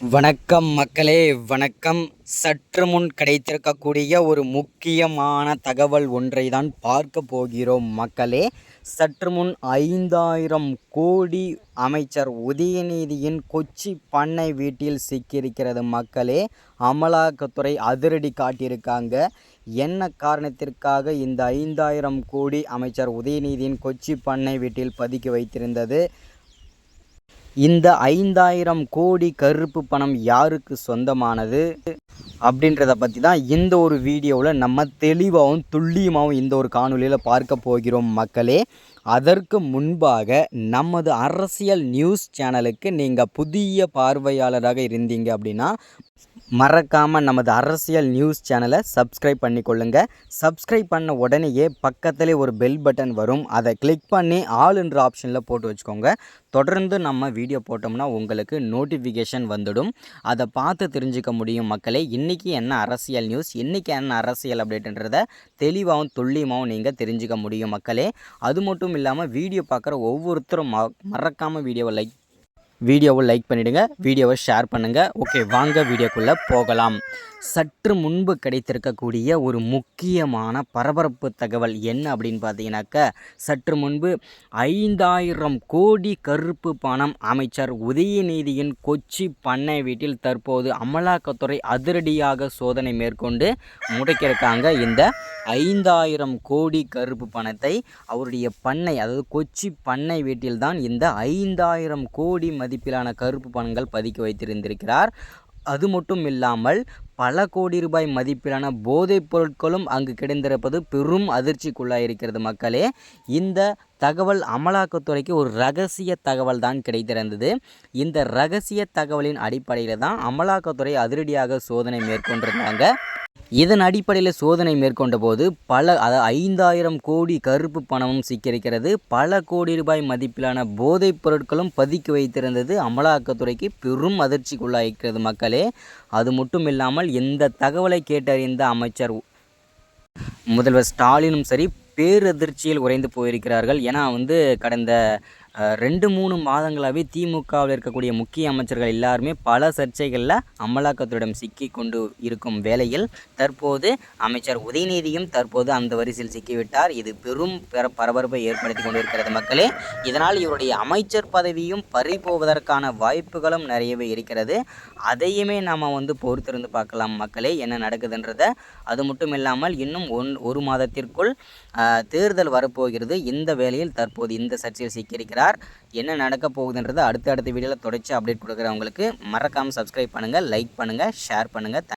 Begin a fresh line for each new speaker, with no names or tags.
வணக்கம் மக்களே வணக்கம். சற்று முன் கிடைத்திருக்கக்கூடிய ஒரு முக்கியமான தகவல் ஒன்றை தான் பார்க்க போகிறோம் மக்களே. சற்று முன் ஐந்தாயிரம் கோடி அமைச்சர் உதயநிதியின் கொச்சி பண்ணை வீட்டில் சிக்கியிருக்கிறது மக்களே. அமலாக்கத்துறை அதிரடி காட்டியிருக்காங்க. என்ன காரணத்திற்காக இந்த ஐந்தாயிரம் கோடி அமைச்சர் உதயநிதியின் கொச்சி பண்ணை வீட்டில் பதுக்கி வைத்திருந்தது? இந்த ஐந்தாயிரம் கோடி கருப்பு பணம் யாருக்கு சொந்தமானது? அப்படின்றத பற்றி தான் இந்த ஒரு வீடியோவில் நம்ம தெளிவாகவும் துல்லியமாகவும் இந்த ஒரு காணொலியில் பார்க்க போகிறோம் மக்களே. அதற்கு முன்பாக நமது அரசியல் நியூஸ் சேனலுக்கு நீங்கள் புதிய பார்வையாளராக இருந்தீங்க அப்படின்னா மறக்காமல் நமது அரசியல் நியூஸ் சேனலை சப்ஸ்கிரைப் பண்ணிக்கொள்ளுங்க. சப்ஸ்கிரைப் பண்ண உடனேயே பக்கத்திலே ஒரு பெல் பட்டன் வரும். அதை கிளிக் பண்ணி ஆளுன்ற ஆப்ஷனில் போட்டு வச்சுக்கோங்க. தொடர்ந்து நம்ம வீடியோ போட்டோம்னா உங்களுக்கு நோட்டிஃபிகேஷன் வந்துடும். அதை பார்த்து தெரிஞ்சுக்க முடியும் மக்களே இன்றைக்கி என்ன அரசியல் நியூஸ் இன்றைக்கி என்ன அரசியல் அப்டேட்டுன்றதை தெளிவாகவும் துல்லியமாகவும் நீங்கள் தெரிஞ்சுக்க முடியும் மக்களே. அது மட்டும் இல்லாமல் வீடியோ பார்க்குற ஒவ்வொருத்தரும் ம மறக்காமல் வீடியோவை லைக் வீடியோவை லைக் பண்ணிவிடுங்க வீடியோவை ஷேர் பண்ணுங்கள் ஓகே வாங்க வீடியோக்குள்ளே போகலாம். சற்று முன்பு கிடைத்திருக்கக்கூடிய ஒரு முக்கியமான பரபரப்பு தகவல் என்ன அப்படின்னு பார்த்தீங்கன்னாக்க சற்று முன்பு ஐந்தாயிரம் கோடி கருப்பு பணம் அமைச்சர் உதயநிதியின் கொச்சி பண்ணை வீட்டில் தற்போது அமலாக்கத்துறை அதிரடியாக சோதனை மேற்கொண்டு முடக்கியிருக்காங்க. இந்த ஐந்தாயிரம் கோடி கருப்பு பணத்தை அவருடைய பண்ணை அதாவது கொச்சி பண்ணை வீட்டில்தான் இந்த ஐந்தாயிரம் கோடி மதிப்பிலான கருப்பு பணங்கள் பதுக்கி வைத்திருந்திருக்கிறார். அது மட்டும் இல்லாமல் பல கோடி ரூபாய் மதிப்பிலான போதைப் பொருட்களும் அங்கு கிடைந்திருப்பது பெரும் அதிர்ச்சிக்குள்ளாயிருக்கிறது மக்களே. இந்த தகவல் அமலாக்கத்துறைக்கு ஒரு ரகசிய தகவல் தான் கிடைத்திருந்தது. இந்த ரகசிய தகவலின் அடிப்படையில் தான் அமலாக்கத்துறை அதிரடியாக சோதனை மேற்கொண்டிருந்தாங்க. இதன் அடிப்படையில் சோதனை மேற்கொண்ட போது பல அதாவது ஐந்தாயிரம் கோடி கருப்பு பணமும் சிக்கியிருக்கிறது. பல கோடி ரூபாய் மதிப்பிலான போதைப் பொருட்களும் பதுக்கி வைத்திருந்தது அமலாக்கத்துறைக்கு பெரும் அதிர்ச்சிக்குள்ளாயிருக்கிறது மக்களே. அது மட்டும் இல்லாமல் இந்த தகவலை கேட்டறிந்த அமைச்சர் முதல்வர் ஸ்டாலினும் சரி பேரதிர்ச்சியில் உறைந்து போயிருக்கிறார்கள். ஏன்னா வந்து கடந்த ரெண்டு மூணு மாதங்களாகவே திமுகவில் இருக்கக்கூடிய முக்கிய அமைச்சர்கள் எல்லாருமே பல சர்ச்சைகளில் அமலாக்கத்துடன் சிக்கி கொண்டு இருக்கும் வேளையில் தற்போது அமைச்சர் உதயநிதியும் தற்போது அந்த வரிசையில் சிக்கிவிட்டார். இது பெரும் பரபரப்பை ஏற்படுத்தி கொண்டிருக்கிறது மக்களே. இதனால் இவருடைய அமைச்சர் பதவியும் பறிபோவதற்கான வாய்ப்புகளும் நிறையவே இருக்கிறது. அதையுமே நாம் வந்து பொறுத்திருந்து பார்க்கலாம் மக்களே என்ன நடக்குதுன்றதை. அது மட்டும் இல்லாமல் இன்னும் ஒன் ஒரு மாதத்திற்குள் தேர்தல் வரப்போகிறது. இந்த வேளையில் தற்போது இந்த சர்ச்சையில் சிக்கியிருக்கிறார் என்ன நடக்க போகுதுன்றது அடுத்த அடுத்த வீடியோவில் தொடர்ச்சி அப்டேட் கொடுக்குறவங்களுக்கு மறக்காமல் சப்ஸ்கிரைப் பண்ணுங்கள் லைக் பண்ணுங்கள் ஷேர் பண்ணுங்கள்